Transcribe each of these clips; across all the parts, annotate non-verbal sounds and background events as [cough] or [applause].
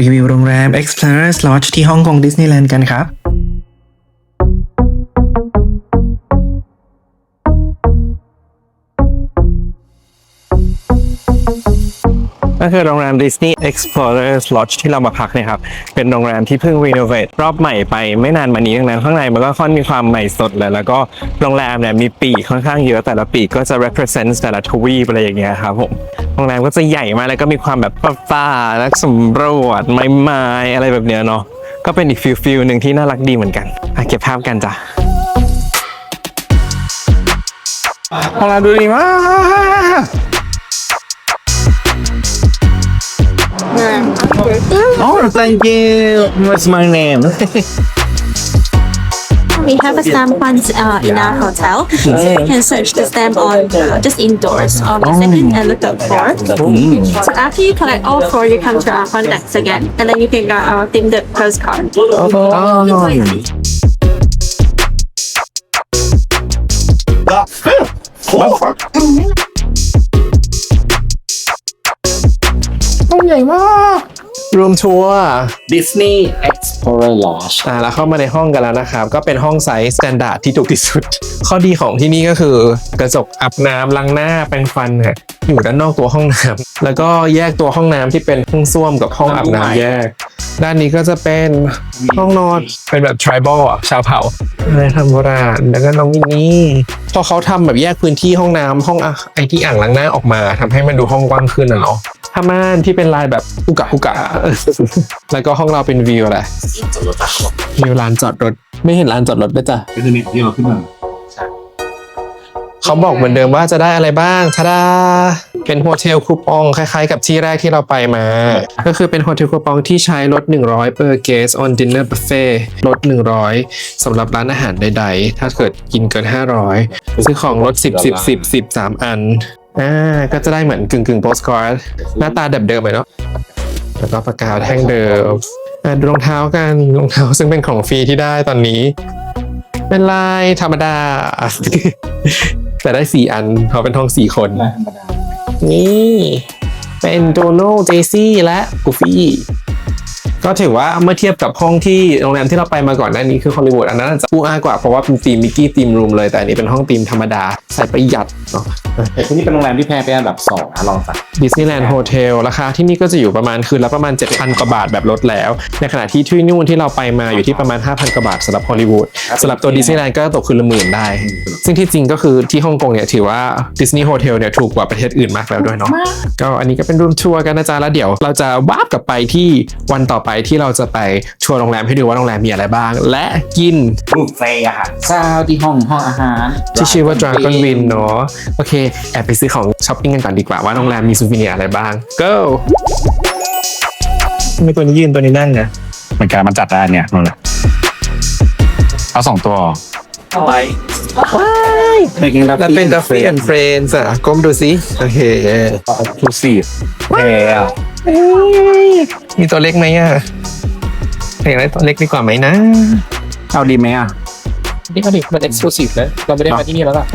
รีวิวโรงแรม Explorer Lodge ที่ฮ่องกงดิสนีย์แลนด์กันครับ ก็คือโรงแรม Disney Explorer Lodge ที่เรามาพักเนี่ยครับ เป็นโรงแรมที่เพิ่งรีโนเวทรอบใหม่ไปไม่นานมานี้ดังนั้นข้างในมันก็ค่อนมีความใหม่สดเลย แล้วก็โรงแรมเนี่ยมีปีกค่อนข้างเยอะแต่ละปีกก็จะ represent แต่ละทวีปอะไรอย่างเงี้ยครับผมโรงแรมก็จะใหญ่มากแล้วก็มีความแบบป่าๆนักสำรวจไม้ๆอะไรแบบเนี้ยเนาะก็เป็นอีกฟิลฟิลหนึ่งที่น่ารักดีเหมือนกันเก็บภาพกันจ้ะโรงแรมดูดีมาก Oh, thank you. What's my name? [laughs] We have a stamp once uh, in our hotel. So you can search the stamp on uh, just indoors on the second and the third floor. So after you collect all four, you come to our front desk again, and then you can get our themed postcard. oh. ห้องใหญ่มาก รวมทัวร์ Disney Explorer Lodge อ่าแล้วเข้ามาในห้องกันแล้วนะครับ ก็เป็นห้องไซส์สแตนดาร์ดที่ถูกที่สุด ข้อดีของที่นี่ก็คือกระจกอาบน้ำล้างหน้าแปรงฟันเนี่ยอยู่ด้านนอกตัวห้องน้ำแล้วก็แยกตัวห้องน้ำที่เป็นห้องส้วมกับห้องอาบน้ำแยก ด้านนี้ก็จะเป็นห้องนอนเป็นแบบ tribal อะชาวเผ่าอะไรทำโบราณแล้วก็น้องมินนี่พอเขาทำแบบแยกพื้นที่ห้องน้ำห้องอะไอที่อ่างล้างหน้าออกมาทำให้มันดูห้องกว้างขึ้นอะเนาะผ้าม่านที่เป็นลายแบบอุกะอุกะแล้วก็ห้องเราเป็นวิวอะไรวิวลานจอดรถไม่เห็นลานจอดรถด้วยจ้ะก็คือเนี่ยที่เราขึ้นมาเขาบอกเหมือนเดิมว่าจะได้อะไรบ้างทาดา เป็นโฮเทลคูปองคล้ายๆ กับที่แรกที่เราไปมา ก็คือเป็นโฮเทลคูปองที่ใช้ลด 100 per guest on dinner buffet ลด 100สำหรับร้านอาหารใด ๆ ถ้าเกิดกินเกิน 500 ซื้อของลด 10 10 10 10 3 อันอ่าก็จะได้เหมือนกึ่งกึ่งโปสการ์ดหน้าตาแบบเดิมเลยเนาะแล้วก็ปากกาแท่งเดิมอะดูรองเท้ากันรองเท้าซึ่งเป็นของฟรีที่ได้ตอนนี้ เป็นลายธรรมดา แต่ได้สี่อันเพราะเป็นห้องสี่คนธรรมดา นี่ เป็นโดนัลเจซี่และกูฟี่ ก็ถือว่าเมื่อเทียบกับห้องที่โรงแรมที่เราไปมาก่อนหน้านี้คือฮอลลีวูดอันนั้นอาจจะปูอ้ากว่าเพราะว่าเป็นธีมมิกกี้ธีมรูมเลยแต่อันนี้เป็นห้องธีมธรรมดาใส่ประหยัดเนาะแต่ที่นี่เป็นโรงแรมที่แพ้เป็นอันดับสองนะลองสั่งดิสนีย์แลนด์โฮเทลราคาที่นี่ก็จะอยู่ประมาณคืนละประมาณ 7,000 กว่าบาทแบบลดแล้ว ในขณะที่ที่นู่นที่เราไปมาอยู่ที่ประมาณ 5,000 กว่าบาทสำหรับฮอลลีวูดสำหรับตัวดิสนีย์แลนด์ก็ตกคืนละหมื่นได้ ซึ่งที่จริงก็คือที่ฮ่องกงเนี่ยถือว่าดิสนีย์โฮเทลเนี่ยถูกกว่าประเทศอื่นมากแล้วด้วยเนาะก็อันนี้ก็เป็นรูมทัวร์กันนะจ๊ะแล้วเดี๋ยวเราจะวาร์ปกลับไปที่วันต่อไปที่เราจะไปทัวร์โรงแรมให้ดูว่าโรงแรมมีอะไรบ้าง และกินบุฟเฟ่อาหารเช้าที่ห้องห้องอาหารที่ชื่อว่า Dragon Win เนาะโอเค แอบไปซื้อของช้อปปิ้งกันก่อนดีกว่าว่าโรงแรมมีซูวิเนียร์อะไรบ้าง go ไม่ตัวนี้ยืนตัวนี้นั่งนะเหมือนกันมันจัดได้เนี่ยนั่นแหละเอาสองตัวไปไปกินแล้วเป็น d u f f y and Friends อะก้มดูสิโอเคทูสี่แพรมีตัวเล็กไหมอะอยากได้ตัวเล็กดีกว่าไหมนะเอาดีไหมอะ นี่ก็ดิมัน exclusive เลยเราไม่ได้มาที่นี่แล้วล่ะ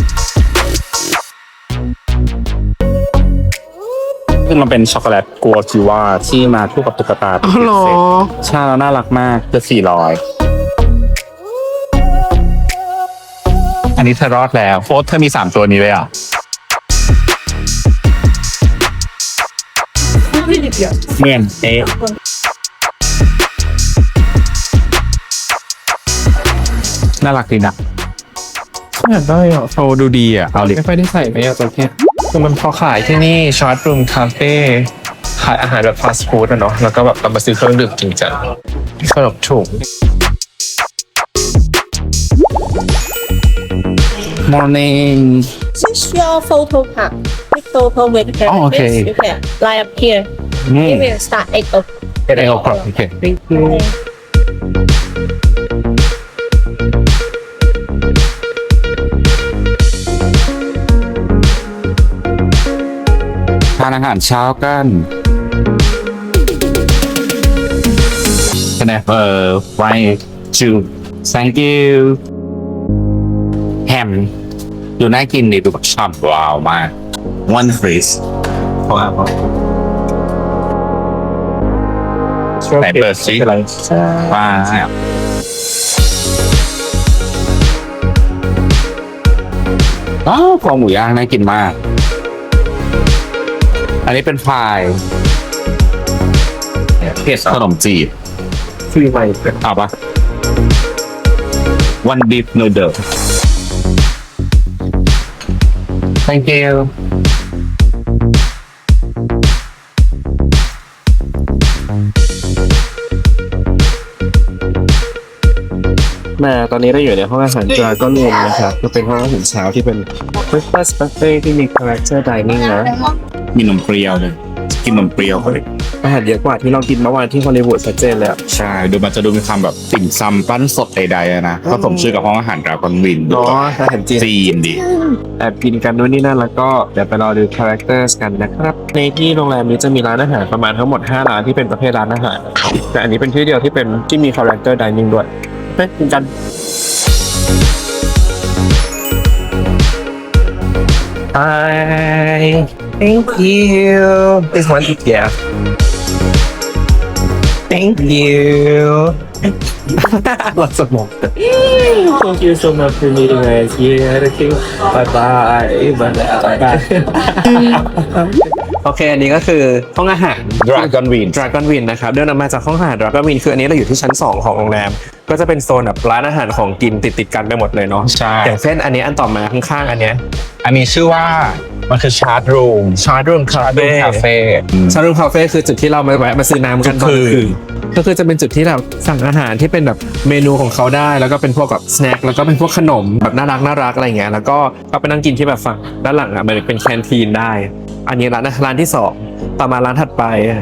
ซึ่งมันเป็นช็อกโกแลตกัวคิว่าที่มาคู่กับตุ๊กตาอ๋อเหรอ ใช่แล้วน่ารักมากจะสี่ร้อยอันนี้เธอรอดแล้วโฟสเธอมีสามตัวนี้เลยอะ เหมือนเอ๊ะน่ารักดีนะอยากได้อะโชว์ดูดีอะ เอาดิไม่ค่อยได้ใส่ไหมอะตัวเนี้ยคือมันพอขายที่นี่ชาร์ตรูมคาเฟ่ขายอาหารแบบฟาสต์ฟู้ดอะเนาะแล้วก็แบบเรามาซื้อเครื่องดื่มจริงจังขนมถุง morning This is your photo card. Take photo with the Oh, okay. You can line up here. It will start 8 o'clock. เป็นไอโอครอปโอเค Thank you. ทานอาหารเช้ากัน Can I have a white juice Thank you แฮมดูน่ากินดีดูแบบฉ่ำว้าวมาก One freeze เพราะว่ ไหนเปิดซิว้าวอ้าวคอหมูย่างน่ากินมาก อันนี้เป็นพายเผ็ดขนมจีบฟรีใหม่เอาปะวันดิฟนูเดิล thank you มาตอนนี้เราอยู่ในห้องอาหารดราก้อนรูมนะครับก็เป็นห้องอาหารเช้าที่เป็น breakfast buffet ที่มี character dining นะมีนมเปรี้ยวเลย กินนมเปรี้ยวเลยอาหารเยอะกว่าที่เรากินเมื่อวานที่ฮอลลีวูดชัดเจนเลยอะใช่ ดูมันจะดูมีความแบบติ่มซำปั้นสดใดๆอะนะผสมชื่อกับห้องอาหารดราก้อนวินเนาะอาหารจีนจีนดิ แอบกินกันนู่นนี่นั่นแล้วก็เดี๋ยวไปรอดู characters กันนะครับ ในที่โรงแรมนี้จะมีร้านอาหารประมาณทั้งหมด 5 ร้านที่เป็นประเภทร้านอาหารนะครับแต่อันนี้เป็นที่เดียวที่เป็นที่มี character dining ด้วยไปกิน กัน Hi thank you. This one yeah thank you lots of more Thank you so much for meeting us. Yeah, thank you. Bye bye. Bye bye. โอเค อันนี้ก็คือห้องอาหาร Dragon Wing Dragon Wing นะครับ เดินออกมาจากห้องอาหาร Dragon Wing คืออันนี้เราอยู่ที่ชั้น 2 ของโรงแรม ก็จะเป็นโซนแบบร้านอาหารของกินติดติดๆกันไปหมดเลยเนาะ ใช่ อย่างเช่นอันนี้อันต่อมาข้างๆ อันเนี้ย อันนี้ชื่อว่า มันคือชาร์ดรูม Chart Room ชาร์ดรู Cafe มคาเฟ่ชาร์ Room Cafe คือจุดที่เรามาแวะมาซื้อน้ำกันตอนกลางคืนก็คือจะเป็นจุดที่แบบสั่งอาหารที่เป็นแบบเมนูของเขาได้ แล้วก็เป็นพวกแบบสแน็คแล้วก็เป็นพวกขนมแบบน่ารักน่ารักอะไรเงี้ยแล้วก็ก็ไปนั่งกินที่แบบฝั่งด้านหลังอะมันเป็นแคนทีนได้ อันนี้ร้านร้านที่สองต่อมาร้านถัดไปอะ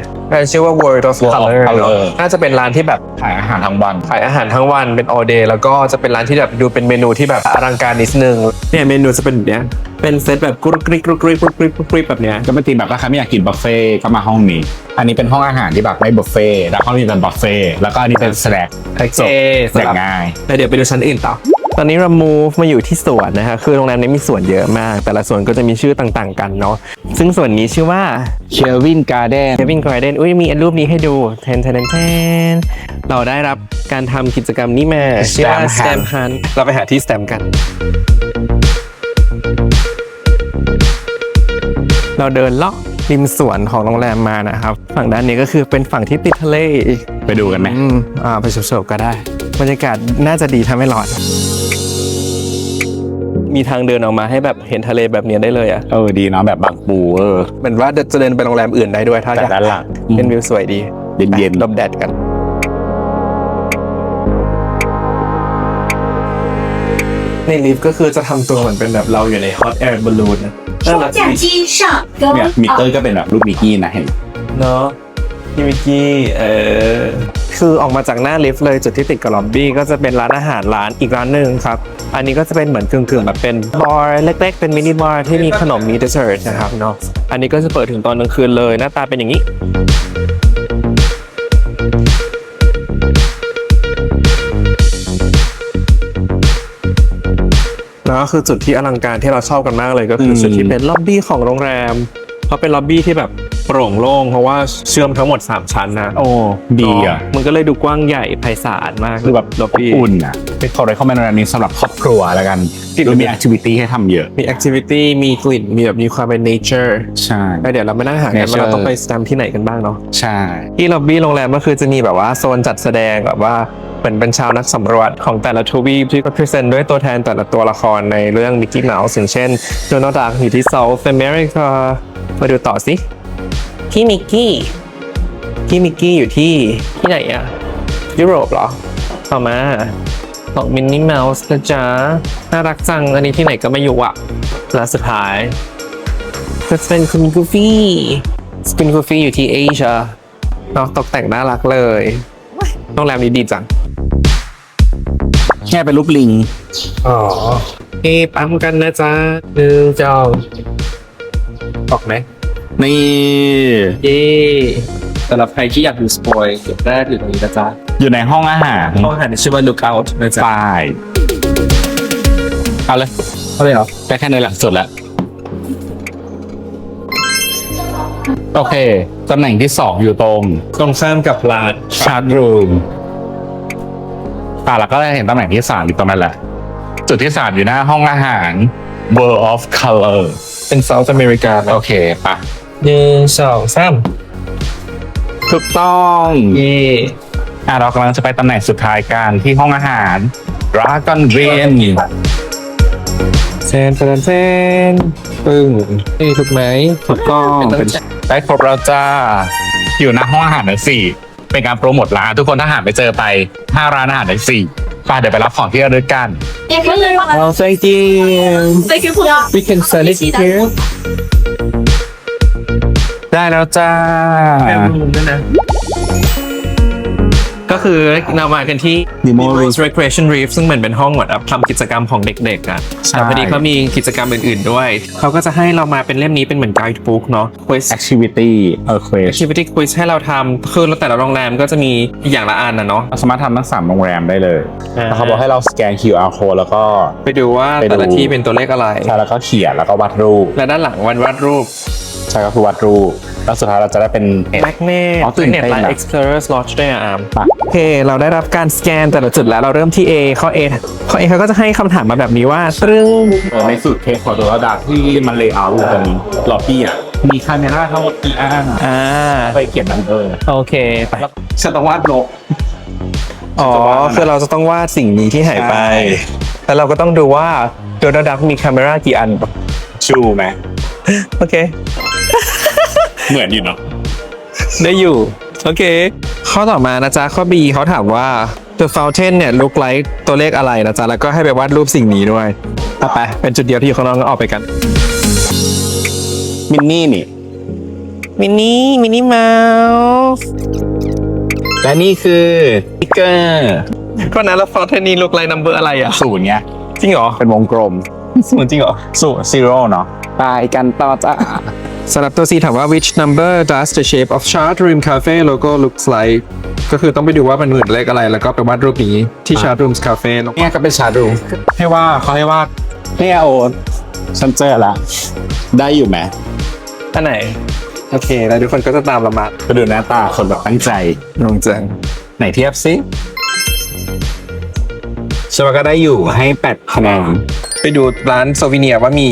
ชื่อว่า World of World of Color เนอะ Color น่าจะเป็นร้านที่แบบขายอาหารทั้งวันขายอาหารทั้งวันเป็น all day แล้วก็จะเป็นร้านที่แบบดูเป็นเมนูที่แบบอลังการนิดนึงเนี่ยเมนูจะเป็นแบบเนี้ยเป็นเซตแบบกรุบกริบกรุบกริบกรุบกริบกรุบกริบแบบเนี้ยก็เป็นตีมแบบถ้าใครไม่อยากกินบุฟเฟ่ต์ก็มาห้องนี้ อันนี้เป็นห้องอาหารที่แบบไม่บุฟเฟ่ต์แล้วห้องนี้เป็นบุฟเฟ่ต์แล้วก็อันนี้เป็นสแน็คโอเคแจกง่ายแล้วเดี๋ยวไปดูชั้นอื่นต่อ ตอนนี้เรา move มาอยู่ที่สวนนะฮะคือโรงแรมนี้มีสวนเยอะมาก แต่ละสวนก็จะมีชื่อต่างๆ กันเนาะซึ่งสวนนี้ชื่อว่าเชลวินการ์เด้น Kevin Garden อุ้ยมีรูปนี้ให้ดูแทนแทนแทนเราได้รับการทำกิจกรรมนี้มาชื่อว่า Stamp Stamp Hunt เราไปหาที่ Stamp กันเราเดินเลาะริมสวนของโรงแรมมานะครับ ฝั่งด้านนี้ก็คือเป็นฝั่งที่ติดทะเล ไปดูกันไหมอืมอ่า ไปโฉบๆก็ได้ บรรยากาศน่าจะดีถ้าไม่ร้อน มีทางเดินออกมาให้แบบเห็นทะเลแบบเนี้ยได้เลยอะเออดีเนาะแบบบางปูเออเหมือนว่าจะเดินไปโรงแรมอื่นได้ด้วยถ้าแต่ด้านหลังเป็นวิวสวยดีเย็นๆลบแดดกันในลิฟต์ก็คือจะทำตัวเหมือนเป็นแบบเราอยู่ในฮอตแอร์บอลลูนนะน่เนี่ยมิเตอร์ก็เป็นแบบรูปมิกกี้นะเห็นเนาะพี่มิกกี้เออ คือออกมาจากหน้าลิฟต์เลยจุดที่ติดกับล็อบบี้ก็จะเป็นร้านอาหารร้านอีกร้านหนึ่งครับ อันนี้ก็จะเป็นเหมือนกึ่งๆแบบเป็นบาร์เล็กๆ เป็นมินิบาร์ที่มีขนมมีเดสเซอร์นะครับเนาะอันนี้ก็จะเปิดถึงตอนกลางคืนเลยหน้าตาเป็นอย่างนี้แล้วก็คือจุดที่อลังการที่เราชอบกันมากเลยก็คือจุดที่เป็นล็อบบี้ของโรงแรมเพราะเป็นล็อบบี้ที่แบบ โปร่งโล่งเพราะว่าเชื่อมทั้งหมด 3 ชั้นนะโอ้ดีอะมันก็เลยดูกว้างใหญ่ไพศาลมากคือแบบล็อบบี้อุ่นอะเป็นขอ recommend ร้านนี้สำหรับครอบครัวแล้วกันติดดูมี activity ให้ทำเยอะ มีแอคทิวิตี้มีกลิ่นมีแบบมีความเป็น nature ใช่แล้วเดี๋ยวเรามานั่งหากัน Nature ว่าเราต้องไปสแตมที่ไหนกันบ้างเนาะใช่ที่ล็อบบี้โรงแรมก็คือจะมีแบบว่าโซนจัดแสดงแบบว่าเหมือนเป็นชาวนักสำรวจของแต่ละทวีปที่ก็พรีเซนต์ด้วยตัวแทนแต่ละตัวละครในเรื่องมิกกี้เมาส์อย่างเช่นโดนัลด์ดักอยู่ที่ South America มาดูต่อสิ พี่มิกกี้พี่มิกกี้อยู่ที่ที่ไหนอะยุโรปเหรอต่อมาของมินนี่เมาส์นะจ๊ะน่ารักจัง อันนี้ที่ไหนก็ไม่อยู่อะและสุดท้ายก็จะเป็นคุณกูฟี่คุณกูฟี่อยู่ที่เอเชียเนาะตกแต่งน่ารักเลยโรงแรมนี้ดีจัง แค่เป็นรูปลิง อ๋อเอ๊ปั๊มกันนะจ๊ะหนึ่งจองออกไหม นี่เย้สำหรับใครที่อยากดูสปอยเก็บแรกอยู่ตรงนี้นะจ๊ะอยู่ในห้องอาหารห้องอาหารที่ชื่อว่า Lookout นะจ๊ะปลายเอาเลยเอาเลยเหรอไปแค่นี้แหละสุดแล้วโอเค ตำแหน่งที่สองอยู่ตรงตรงข้ามกับร้านชาร์ r รูมอะเราก็ได้เห็นตำแหน่งที่สามอยู่ตรงนั้นแหละ จุดที่สามอยู่หน้าห้องอาหาร World of Color เป็นเซาท์อเมริกาโอเคปะ หนึ่งสองสามถูกต้องเย่อะเรากำลังจะไปตำแหน่งสุดท้ายกันที่ห้องอาหาร Dragon Rain เซนเซนเซนปึ้งนี่ถูกไหมถูกต้องเป็นได้ครบแล้วจ้า อยู่หน้าห้องอาหารทั้งสี่ เป็นการโปรโมทร้านทุกคนถ้าหาไปเจอไปห้าร้านอาหารทั้งสี่ไป้าเดี๋ยวไปรับของที่ระลึกกัน Thank you very much. Oh, thank you. Thank you for we can sell it here ได้แล้วจ้า แอมรูมด้วยนะก็คือเรามากันที่ Nemo Nemo's Recreation Reef ซึ่งเหมือนเป็นห้องเหมือนแบบทำกิจกรรมของเด็กๆอะใช่ แต่พอดีเขามีกิจกรรมอื่นๆด้วย เขาก็จะให้เรามาเป็นเล่มนี้เป็นเหมือนไกด์บุ๊กเนาะ quiz activity เออ quiz activity quiz ให้เราทำคือแต่ละโรงแรมก็จะมีอย่างละอันนะเนาะ เราสามารถทำทั้งสามโรงแรมได้เลยอ่าแล้วเขาบอกให้เราสแกน QR code แล้วก็ ไปดูว่าไปดู แต่ละที่เป็นตัวเลขอะไร ใช่แล้วก็เขียนแล้วก็วาดรูป และด้านหลังวันวาดรูป ใช่ก็คือวาดรูปแล้วสุดท้ายเราจะได้เป็น แมกเนตอ๋อตื่นเต้นไลน์อะ Explorers Lodge ด้วยอะอามปะโอเค เราได้รับการสแกนแต่ละจุดแล้วเราเริ่มที่ A ข้อ A ข้อ A เขาก็จะให้คำถามมาแบบนี้ว่าตรึงในสุดเคสของตัวระดับที่มันเลเยอร์อยู่ตรงล็อบบี้อะมีคาเมราทั้งหมดกี่อันอ่า ไปเขียนนัมเบอร์โอเคไปฉันต้องวาดนก อ๋อ คือเราจะต้องวาดสิ่งนี้ที่หายไป ใช่ แล้วเราก็ต้องดูว่าโดนัลด์ดักมีคาเมรากี่อัน ชูไหม โอเค เหมือนอยู่เนาะได้อยู่ โอเค ข้อต่อมานะจ๊ะ ข้อ B เขาถามว่า The Fountain เนี่ย look like ตัวเลขอะไรนะจ๊ะ แล้วก็ให้ไปวาดรูปสิ่งนี้ด้วยต่อไป เป็นจุดเดียวที่อยู่ข้างนอกก็ออกไปกัน มินนี่นี่ มินนี่ มินนี่เมาส์และนี่คือติ๊กเกอร์ ก็นั้นแล้ว Fountain นี่ look like number อะไรอะ ศูนย์ไงจริงเหรอ เป็นวงกลม ศูนย์จริงเหรอศูนย์ซีโร่เนาะไปกันต่อจ้าสำหรับตัว C ถามว่า which number does the shape of Chart Room Cafe logo looks like ก็คือต้องไปดูว่ามันเหมือนเลขอะไร แล้วก็ไปวาดรูปนี้ที่ Chart Rooms Cafe ลงเนี่ยก็เป็นชาดูให้ว่าเขาให้ว่าเนี่ยโอนฉันเจอละ ได้อยู่ไหมอันไหน โอเค แล้วทุกคนก็จะตามเรามาไปดูหน้าตาคนแบบตั้งใจ ลงจังไหนเทียบซิชวาก็ได้อยู่ให้แปดคะแนน ไปดูร้านโซวิเนียว่ามี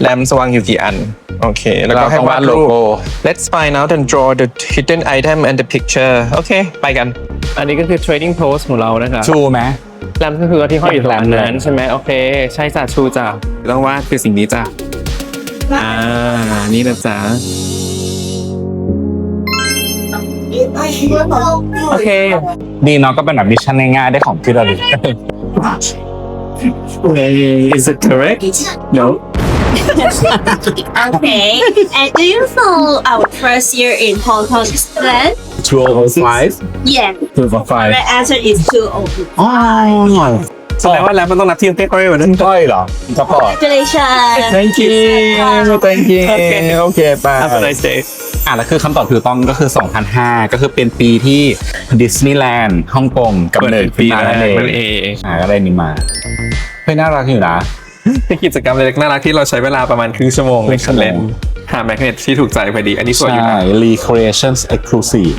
แรมสว่างอยู่กี่อัน โอเค แล้วก็ให้วาดรูป Let's find out and draw the hidden item and the picture โอเค ไปกัน อันนี้ก็คือ trading post ของเรานะครับชูไหมแรมก็คือที่ห้อยอยู่ตรงแรมเลยนั้นใช่ไหมโอเค ใช่จ้ะชูจ้ะต้องวาดคือสิ่งนี้จ้ะอ่านี่นะจ๊ะโอเค ดีเนาะก็เป็นแบบมิชชั่นง่ายๆได้ของที่ระลึก is it correct no [laughs] Okay. And do you know our first year in Hong Kong Disneyland? two oh over Yeah. two over five The answer is two oh. แสดงว่าแล้วมันต้องนับที่เต้ก้อยวันนั้นก้อยเหรอก็พอ Congratulations. thank you thank you โอเคไป Have a nice day อะแล้วคือคำตอบถูกต้องก็คือ 2005 ก็คือเป็นปีที่ดิสนีย์แลนด์ฮ่องกงกำเนิดขึ้นมานั่นเองนั่นเองอ่าก็ได้นี่มาเฮ้ยน่ารักอยู่นะเป็นกิจกรรมเล็กๆน่ารักที่เราใช้เวลาประมาณครึ่งชั่วโมงครึ่งชั่วโมงเล่นหาแมกเนตที่ถูกใจพอดี อันนี้สวยอยู่ใช่นะ Recreations Exclusive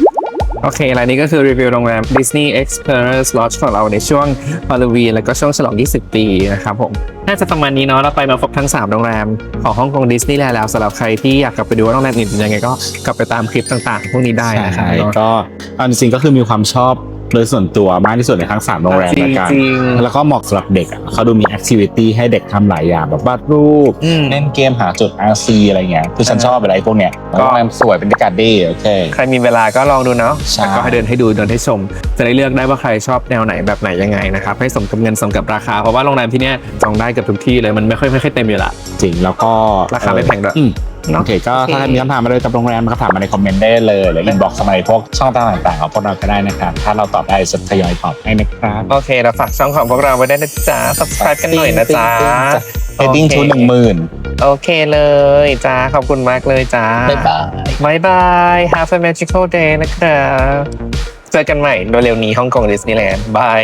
โอเครายนี้ก็คือรีวิวโรงแรม Disney Explorers Lodge ของเราในช่วงฮาโลวีนแล้วก็ช่วงฉลอง 20 ปีนะครับผม น่าจะประมาณนี้เนาะเราไปมาครบทั้ง 3 โรงแรม ของฮ่องกงดิสนีย์แลนด์แล้วสำหรับใครที่อยากกลับไปดูว่าโรงแรมอื่นเป็นยังไงก็กลับไปตามคลิปต่างๆ พวกนี้ได้นะครับใช่ก็เอาจริงๆก็คือมีความชอบ โดยส่วนตัวมากที่สุดในทั้ง3โรงแรมจริงแล้วกันจริง แล้วก็เหมาะสำหรับเด็กอะเขาดูมีแอคทิวิตี้ให้เด็กทำหลายอย่างแบบวาดรูป อืม เล่นเกมหาจุด RC อะไรเงี้ย คือฉันชอบอะไรพวกเนี้ยแล้วก็ โรงแรมสวยเป็นบรรยากาศดีโอเค ใครมีเวลาก็ลองดูเนาะใช่ แล้วก็ให้เดินให้ดูเดินให้ชม จะได้เลือกได้ว่าใครชอบแนวไหนแบบไหนยังไงนะครับ ให้สมกับเงินสมกับราคา เพราะว่าโรงแรมที่เนี้ยจองได้เกับทุกที่เลย มันไม่ค่อยไม่ค่อยเต็มอยู่ละ จริงแล้วก็ราคาไม่แพงด้วย อืมเนาะ โอเคก็โอเคถ้ามีคำถามอะไรกับโรงแรมก็ถามมาในคอมเมนต์ได้เลยหรืออินบ็อกซ์มาในพวกช่องทางต่างๆของพวกเราก็ได้นะครับ ถ้าเราตอบได้จะทยอยตอบให้นะครับโอเคเราฝากช่องของพวกเราไว้ได้นะจ๊ะ subscribe กันหน่อยนะจ๊ะเรตติ้งชูหนึ่งหมื่นโอเคเลยจ้าขอบคุณมากเลยจ้าบ๊ายบายบายบาย Have a magical day นะครับเจอกันใหม่โดยเร็วนี้ฮ่องกงดิสนีย์แลนด์บาย